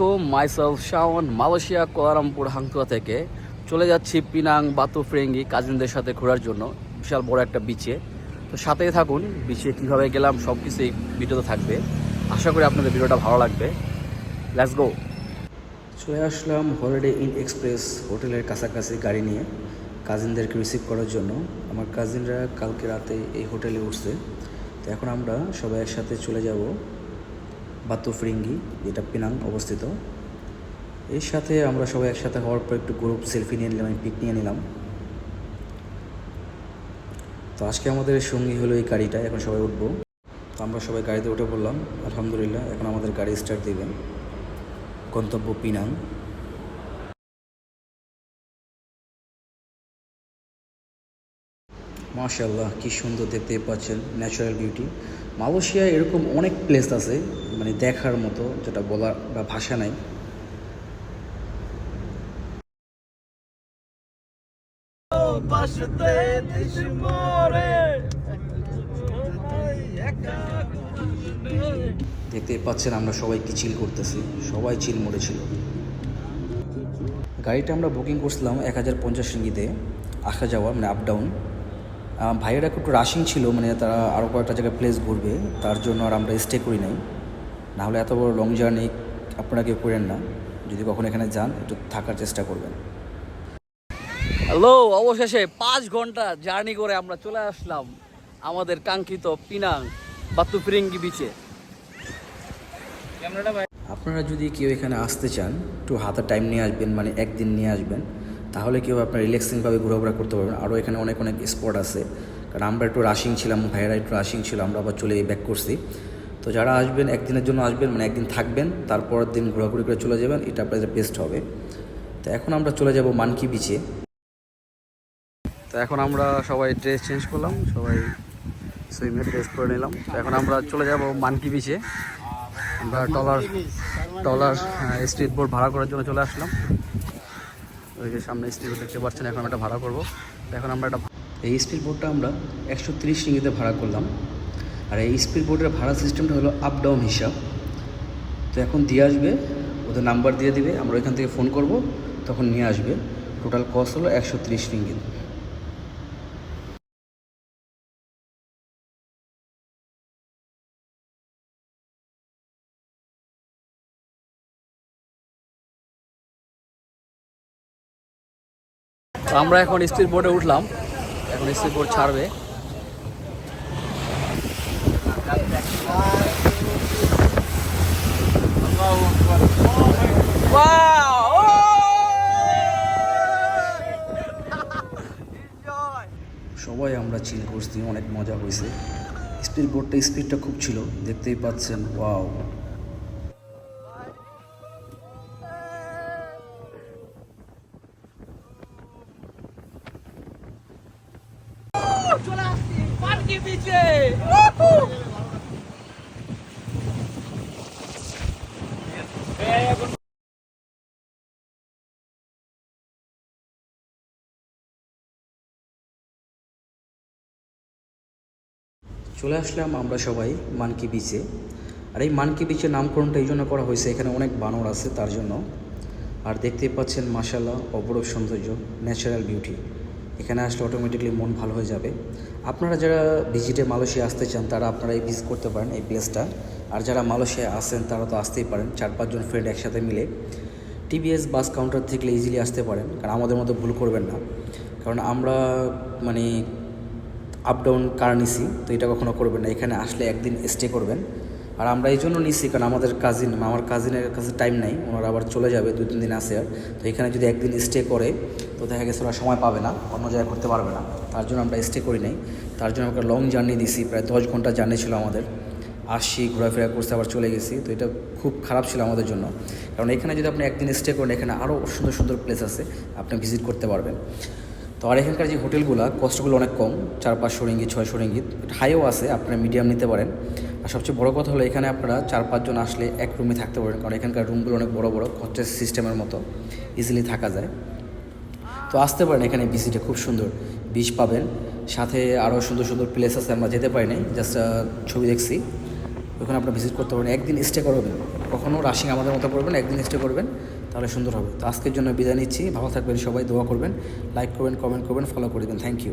আলাইকুম myself Shaon Malaysia Kuala Lumpur Hang Tuah থেকে। চলে যাচ্ছি পিনাং বাতু ফ্রেঙ্গি কাজিনদের সাথে ঘোরার জন্য। বিশাল বড় একটা বিচে তো সাথেই থাকুন বিচে কীভাবে গেলাম সব কিছুই ভিডিওতে থাকবে। আশা করি আপনাদের ভিডিওটা ভালো লাগবে। লেটস গো চলে আসলাম হলিডে ইন এক্সপ্রেস হোটেলের কাছাকাছি গাড়ি নিয়ে, কাজিনদেরকে রিসিভ করার জন্য। আমার কাজিনরা কালকে রাতে এই হোটেলে উঠছে। তো এখন আমরা সবাই একসাথে চলে যাব বাতু ফ্রিঙ্গি, যেটা পিনাং অবস্থিত। এর সাথে আমরা সবাই একসাথে হওয়ার পর একটু গ্রুপ সেলফি নিয়ে নিলাম, পিক নিয়ে নিলাম। তো আজকে আমাদের সঙ্গী হলো এই গাড়িটা, এখন সবাই উঠবো। তো আমরা সবাই গাড়িতে উঠে পড়লাম, আলহামদুলিল্লাহ, এখন আমাদের গাড়ি স্টার্ট দিবে। গন্তব্য পিনাং। মাশাল্লাহ কি সুন্দর দেখতে পাচ্ছেন ন্যাচারাল বিউটি মালয়েশিয়ায় এরকম অনেক প্লেস আছে মানে দেখার মতো যেটা বলার বা ভাষা নাই। দেখতে পাচ্ছেন আমরা সবাই কি চিল করতেছি সবাই চিল মোড়ে ছিল। গাড়িটা আমরা বুকিং করছিলাম এক হাজার পঞ্চাশ রিঙ্গিতে আসা যাওয়া মানে আপ ডাউন ভাইয়েরা একটু রাশিং ছিল মানে তারা আরও কয়েকটা জায়গায় প্লেস ঘুরবে তার জন্য আর আমরা স্টে করি নাই। নাহলে এত বড় লং জার্নি আপনারা কেউ করেন না। যদি কখনো এখানে যান একটু থাকার চেষ্টা করবেন। হ্যালো অবশেষে পাঁচ ঘণ্টা জার্নি করে আমরা চলে আসলাম আমাদের কাঙ্ক্ষিত পিনাং বা ফিরিঙ্গি বিচে আপনারা যদি কেউ এখানে আসতে চান একটু হাতে টাইম নিয়ে আসবেন মানে একদিন নিয়ে আসবেন। তাহলে কেউ আপনার রিল্যাক্সিংভাবে ঘোরাফেরা করতে পারবেন। আরও এখানে অনেক অনেক স্পট আছে। কারণ আমরা একটু রাশিং ছিলাম, ভাইয়েরা একটু রাশিং ছিল, আমরা আবার চলে ব্যাক করছি। তো যারা আসবেন, একদিনের জন্য আসবেন মানে একদিন থাকবেন, তারপরের দিন ঘোরাঘুরি করে চলে যাবেন, এটা আপনাদের বেস্ট হবে। তো এখন আমরা চলে যাব মানকি বিচে তো এখন আমরা সবাই ড্রেস চেঞ্জ করলাম, সবাই সুইমের ড্রেস করে নিলাম। তো এখন আমরা চলে যাব মানকি বিচে আমরা টলার টলার স্ট্রিট বোর্ড ভাড়া করার জন্য চলে আসলাম। ওই যে সামনে স্পিড দেখতে পাচ্ছেন, এখন আমরা ভাড়া করব। এখন আমরা একটা এই স্পিড বোর্ডটা আমরা একশো তিরিশ রিঙ্গিতে ভাড়া করলাম। আর এই স্পিড বোর্ডের ভাড়া সিস্টেমটা হলো আপ ডাউন হিসাব। তো এখন দিয়ে আসবে, ওদের নাম্বার দিয়ে দিবে, আমরা ওইখান থেকে ফোন করব, তখন নিয়ে আসবে। টোটাল কস্ট হলো একশো তিরিশ রিঙ্গিত। আমরা এখন স্পিড বোর্ডে উঠলাম। এখন স্পিড বোর্ড ছাড়বে। সবাই আমরা চিল করছি, অনেক মজা হয়েছে। স্পিড বোর্ডটা, স্পিডটা খুব ছিল, দেখতেই পাচ্ছেন ওয়াও চলে আসলাম আমরা সবাই মানকি বিচে আর এই মানকি বিচের নামকরণটা এই জন্য করা হয়েছে, এখানে অনেক বানর আছে তার জন্য। আর দেখতেই পাচ্ছেন মাসাল্লাহ অপরূপ সৌন্দর্য ন্যাচারাল বিউটি এখানে আসলে অটোমেটিকলি মন ভালো হয়ে যাবে। আপনারা যারা ভিজিটে মালয়েশিয়া আসতে চান, তারা আপনারা এই ভিজিট করতে পারেন এই প্লেসটা আর যারা মালয়েশিয়া আসেন তারা তো আসতেই পারেন, চার পাঁচজন ফ্রেন্ড একসাথে মিলে। টিভিএস বাস কাউন্টার থেকে ইজিলি আসতে পারেন, কারণ আমাদের মতো ভুল করবেন না। কারণ আমরা মানে আপ ডাউন কার নিছি, তো এটা কখনো করবেন না। এখানে আসলে একদিন স্টে করবেন। আর আমরা এই জন্য নিছি, কারণ আমাদের কাজিন আমার কাজিনের কাছে টাইম নাই, ওনারা আবার চলে যাবে, দুই, তিন দিন আসে আর। তো এখানে যদি একদিন স্টে করে, তো দেখা গেছে ওরা সময় পাবে না, অন্য জায়গায় করতে পারবে না। তার জন্য আমরা স্টে করি নাই। তার জন্য আমরা লং জার্নি দিছি, প্রায় দশ ঘণ্টা জার্নি ছিল আমাদের। আসি ঘোরাফেরা করতে আবার চলে গেছি। তো এটা খুব খারাপ ছিল আমাদের জন্য। কারণ এখানে যদি আপনি একদিন স্টে করেন, এখানে আরও সুন্দর সুন্দর প্লেস আছে, আপনি ভিজিট করতে পারবেন। তো আর এখানকার যে হোটেলগুলো কস্টগুলো অনেক কম চার পাঁচশো রিঙ্গিত ছয়শো রিঙ্গিত হাইও আছে, আপনারা মিডিয়াম নিতে পারেন। আর সবচেয়ে বড় কথা হলো এখানে আপনারা চার পাঁচজন আসলে এক রুমে থাকতে পারেন, কারণ এখানকার রুমগুলো অনেক বড় বড় কটেজ সিস্টেমের মতো ইজিলি থাকা যায়। তো আসতে পারেন এখানে বিচিটা খুব সুন্দর। বিচ পাবেন, সাথে আরও সুন্দর সুন্দর প্লেস আছে, আমরা যেতে পারি নাই জাস্ট ছবি দেখছি। ওখানে আপনারা ভিজিট করতে পারবেন। একদিন স্টে করবেন। কখনও রাশিং আমাদের মতো করবেন, একদিন স্টে করবেন, তাহলে সুন্দর হবে। তো আজকের জন্য বিদায় নিচ্ছি। ভালো থাকবেন সবাই, দোয়া করবেন লাইক করবেন কমেন্ট করবেন ফলো করে দেবেন থ্যাংক ইউ